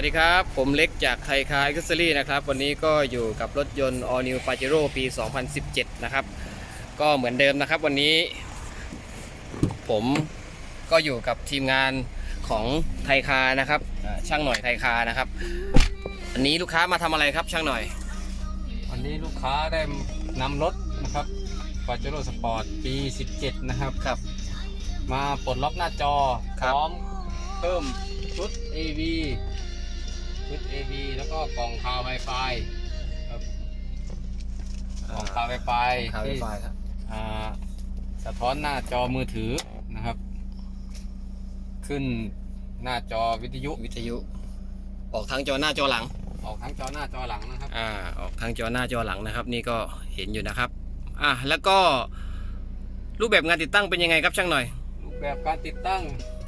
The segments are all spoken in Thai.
วัสดีครับ ผมเล็กจากไทยคาร์อิคซรี่นะครับ วันนี้ก็อยู่กับรถยนต์ All New Pajero ปี 2017 นะครับ ก็เหมือนเดิมนะครับ วันนี้ ผมก็อยู่กับทีมงานของไทยคาร์นะครับอ่าช่างหน่อยไทยคาร์นะครับ อันนี้ลูกค้ามาทำอะไรครับช่างหน่อย วันนี้ลูกค้าได้นำรถนะครับ p a j e r o Sport ปี 17 นะครับครับ มาปลดล็อกหน้าจอคพรับ ร้อมเพิ่มชุด AV ชุด AV แล้วก็กล่องคา Wi-Fi ครับกล่องคา Wi-Fi คาร์ไวที่ไฟครับอ่าสะท้อนหน้าจอมือถือนะครับ ขึ้นหน้าจอวิทยุ วิทยุ ออกทางจอหน้าจอหลัง ออกทั้งจอหน้าจอหลังนะครับ อ่าออกทางจอหน้าจอหลังนะครับ นี่ก็เห็นอยู่นะครับอะแล้วก็รูปแบบงานติดตั้งเป็นยังไงครับช่างหน่อย รูปแบบการติดตั้ง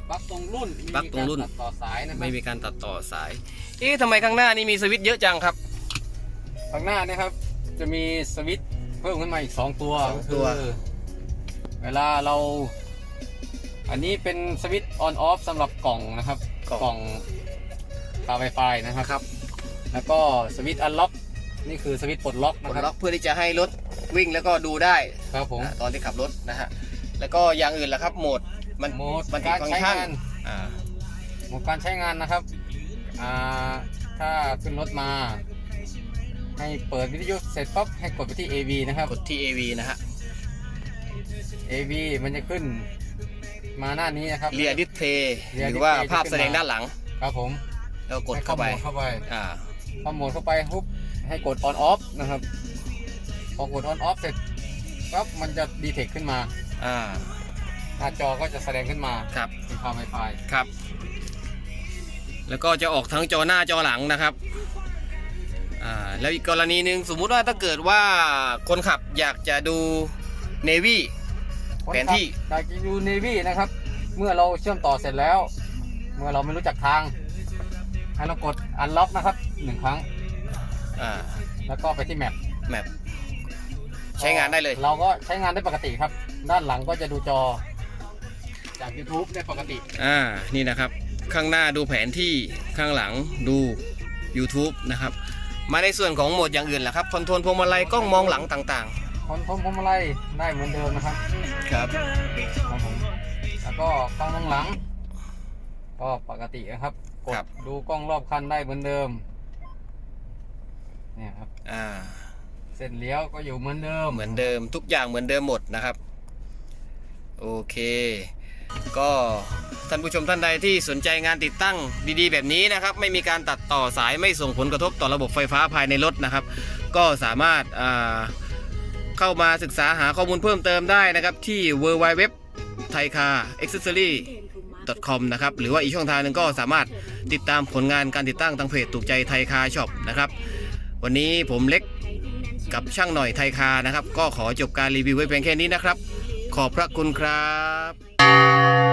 ปลั๊กตรงรุ่นไม่ปลั๊กมีตรงรุ่นกาตัดต่อสายนะครับไม่มีการตัดต่อสาย เอ๊ะทำไมข้างหน้านี่มีสวิตช์เยอะจังครับ ข้างหน้านะครับ จะมีสวิตช์เพิ่มขึ้นมาอีก 2 ตัวสองตัวคือเวลาเรา อันนี้เป็นสวิตช์ออนออฟสำหรับกล่องนะครับ กล่องคาไวไฟนะครับครับแล้วก็สวิตช์อันล็อกนี่คือสวิตช์ปลดล็อกกนะดคล็รัอบกเพื่อที่จะให้รถวิ่งแล้วก็ดูได้ครับผมอ่าตอนที่ขับรถนะฮะแล้วก็อย่างอื่นล่ะครับโหมด มันโหมดมันการฟังใช้ก์ชันงาน อ่าโหมดการใช้งานนะครับอ่าถ้าขึ้นรถมา ให้เปิดวิทยุเสร็จปั๊บให้กดไปที่ AV นะครับ กดที่ AV นะฮะ AV มันจะขึ้นมาหน้านี้นะครับ เรียดิสเพย์ Rear หรือว่า display ภาพแสดงด้านหลัง ครับผมแล้วกดเข้าไปให้โหมดเข้าไป อ่า พอโหมดเข้าไปปุ๊บให้กด on off นะครับ พอกด on off เสร็จปั๊บมันจะดีเทคขึ้นมา อ่าห น้าจอก็จะแสดงขึ้นมาครับเป็นความไวไฟครับ แล้วก็จะออกทั้งจอหน้าจอหลังนะครับอ่าแล้วอีกกรณีหนึ่งสมมุติว่าถ้าเกิดว่าคนขับอยากจะดู Navy แผนที่จากจะดู Navy นะครับ เมื่อเราเชื่อมต่อเสร็จแล้ว เมื่อเราไม่รู้จักทาง ให้เรากด unlock นะครับหนึ่งครั้ง อ่าแล้วก็ไปที่ map แมปใช้งานได้เลย เราก็ใช้งานได้ปกติครับ ด้านหลังก็จะดูจอ จาก YouTube ได้ปกติอ่านี่นะครับ ข้างหน้าดูแผนที่ข้างหลังดู YouTube นะครับ มาในส่วนของโหมดอย่างอื่นล่ะครับคอนโทรลพวงมาลัยกล้องมองหลังต่างคอนโทรลพวงมาลัยได้เหมือนเดิมนะครับๆ ครับ ครับผมแล้วก็กล้องมองหลัง ก็ปกตินะครับกดครับดูกล้องรอบคันได้เหมือนเดิมเนี่ยครับ อ่าเส้นเลี้ยวก็อยู่เหมือนเดิมเหมือนเดิมทุกอย่างเหมือนเดิมหมดนะครับ โอเค ก็ท่านผู้ชมท่านใดที่สนใจงานติดตั้งดีๆ แบบนี้นะครับ ไม่มีการตัดต่อสายไม่ส่งผลกระทบต่อระบบไฟฟ้าภายในรถนะครับ ก็สามารถาเข้ามาศึกษาหาข้อมูลเพิ่มเติมได้นะครับที่ w w w t h a i c a r accessory com นะครับหรือว่าอีกช่องทางหนึ่งก็สามารถติดตามผลงานการติดตั้งทางเพจถูกใจไทยคาช็อปนะครับวันนี้ผมเล็กกับช่างหน่อยไทยคานะครับ ก็ขอจบการรีวิวไว้เพียงแค่นี้นะครับ ขอบพระคุณครับ